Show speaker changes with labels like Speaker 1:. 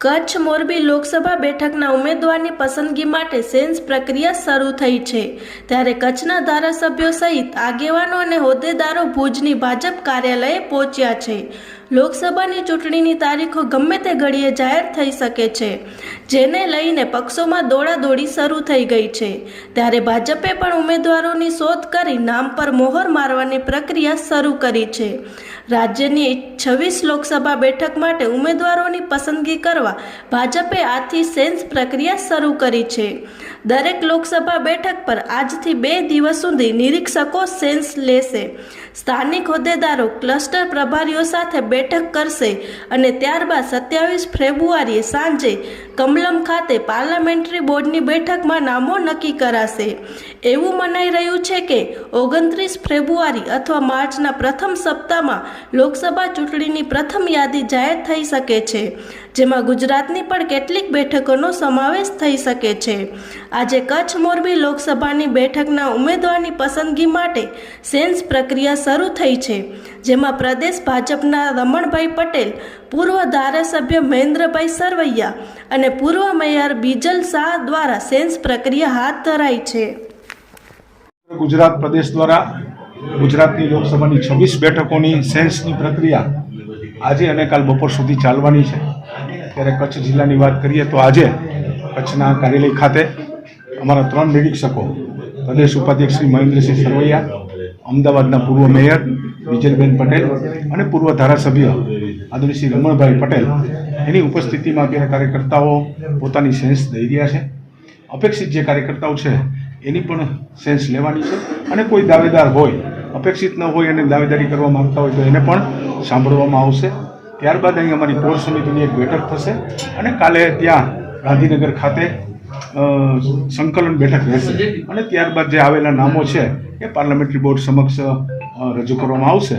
Speaker 1: કચ્છ મોરબી લોકસભા બેઠકના ઉમેદવારની પસંદગી માટે સેન્સ પ્રક્રિયા શરૂ થઈ છે. ત્યારે કચ્છના ધારાસભ્યો સહિત આગેવાનો અને હોદ્દેદારો ભુજની ભાજપ કાર્યાલયે પહોંચ્યા છે. લોકસભાની ચૂંટણીની તારીખો ગમે તે ઘડીએ જાહેર થઈ શકે છે, જેને લઈને પક્ષોમાં દોડાદોડી શરૂ થઈ ગઈ છે. ત્યારે ભાજપે પણ ઉમેદવારોની શોધ કરી નામ પર મોહર મારવાની પ્રક્રિયા શરૂ કરી છે. રાજ્યની છવ્વીસ લોકસભા બેઠક માટે ઉમેદવારોની પસંદગી કરવા ભાજપે આથી સેન્સ પ્રક્રિયા શરૂ કરી છે. દરેક લોકસભા બેઠક પર આજથી બે દિવસ સુધી નિરીક્ષકો સેન્સ લેશે. સ્થાનિક હોદ્દેદારો ક્લસ્ટર પ્રભારીઓ સાથે બેઠક કરશે અને ત્યારબાદ સત્યાવીસ ફેબ્રુઆરીએ સાંજે કમલમ ખાતે પાર્લામેન્ટરી બોર્ડની બેઠકમાં નામો નક્કી કરાશે. એવું મનાઈ રહ્યું છે કે ઓગણત્રીસ ફેબ્રુઆરી અથવા માર્ચના પ્રથમ સપ્તાહમાં લોકસભા ચૂંટણીની પ્રથમ યાદી જાહેર થઈ શકે છે. જેમાં ગુજરાતની પણ કેટલીક બેઠકોનો સમાવેશ થઈ શકે છે. આજે કચ્છ મોરબી લોકસભાની બેઠકના ઉમેદવારની પસંદગી માટે સેન્સ પ્રક્રિયા શરૂ થઈ છે, જેમાં પ્રદેશ ભાજપના રમણભાઈ પટેલ, પૂર્વ ધારાસભ્ય મહેન્દ્રભાઈ સરવૈયા અને પૂર્વ મેયર બીજલ શાહ દ્વારા સેન્સ પ્રક્રિયા હાથ ધરાઈ છે.
Speaker 2: ગુજરાત પ્રદેશ દ્વારા ગુજરાતની લોકસભાની છવ્વીસ બેઠકોની સેન્સની પ્રક્રિયા આજે અને કાલ બપોર સુધી ચાલવાની છે. ત્યારે કચ્છ જિલ્લાની વાત કરીએ તો આજે કચ્છના કાર્યાલય ખાતે અમારા ત્રણ નિરીક્ષકો, પ્રદેશ ઉપાધ્યક્ષ શ્રી મહેન્દ્રસિંહ સરવૈયા, અમદાવાદના પૂર્વ મેયર વિજયબેન પટેલ અને પૂર્વ ધારાસભ્ય આદરણીય શ્રી રમણભાઈ પટેલ. એની ઉપસ્થિતિમાં અત્યારે કાર્યકર્તાઓ પોતાની સેન્સ દઈ રહ્યા છે. અપેક્ષિત જે કાર્યકર્તાઓ છે, એની પણ સેન્સ લેવાની છે અને કોઈ દાવેદાર હોય, અપેક્ષિત ન હોય અને દાવેદારી કરવા માંગતા હોય તો એને પણ સાંભળવામાં આવશે. ત્યારબાદ અહીં અમારી કોર સમિતિની એક બેઠક થશે અને કાલે ત્યાં ગાંધીનગર ખાતે સંકલન બેઠક રહેશે. અને ત્યારબાદ જે આવેલા નામો છે એ પાર્લામેન્ટરી બોર્ડ સમક્ષ રજૂ કરવામાં આવશે.